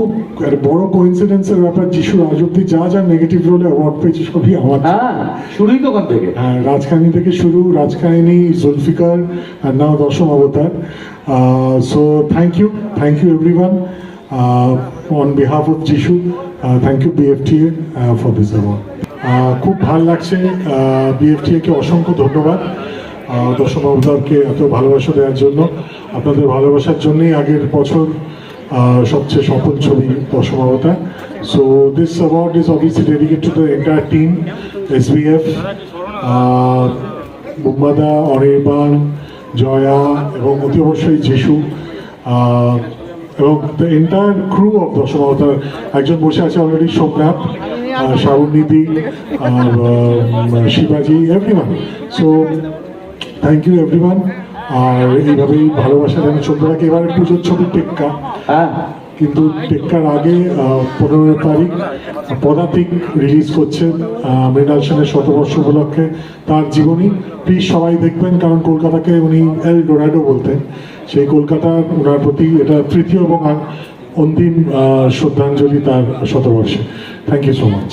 খুব বড় কোইন্সিডেন্সের ব্যাপার যিশু আজ অব্দি যা যা নেগেটিভ রোলে অ্যাওয়ার্ড পেয়েছে সবই আমার হ্যাঁ শুরুই তো থেকে। হ্যাঁ, রাজকাহিনী থেকে শুরু রাজকাহিনী জুলফিকার আর now Dawshom Awbotaar. So thank you thank you everyone on behalf of Jishu thank you BFTA for this award খুব ভালো লাগছে অসংখ্য ধন্যবাদ। দশম অবতারকে এত ভালোবাসা দেওয়ার জন্য। আপনাদের ভালোবাসার জন্যই আগের বছর সবচেয়ে সফল ছবি Avatar so this award is obviously dedicate to the entire team SBF বুম্বাদা, Anirban, Joya এবং অতি অবশ্যই যিশু এবং দ্য এন্টায়ার ক্রু অফ দশম অবতার একজন বসে আছে already Somnath শ্রাবণীদি Shibaji everyone so thank you everyone আর এইভাবেই ভালোবাসা যেন চলতে থাকে এবারে পুজোর ছবি টেক্কা? হ্যাঁ। কিন্তু টেক্কার আগে পনেরো তারিখ পদাতিক রিলিজ করছেন মৃণাল সেনের শতবর্ষ উপলক্ষে তার জীবনী। প্লিজ সবাই দেখবেন কারণ কলকাতাকে উনি এল ডোরাডো বলতেন। সেই কলকাতার ওনার প্রতি এটা তৃতীয় এবং অন্তিম শ্রদ্ধাঞ্জলি তার শতবর্ষে। Thank you so much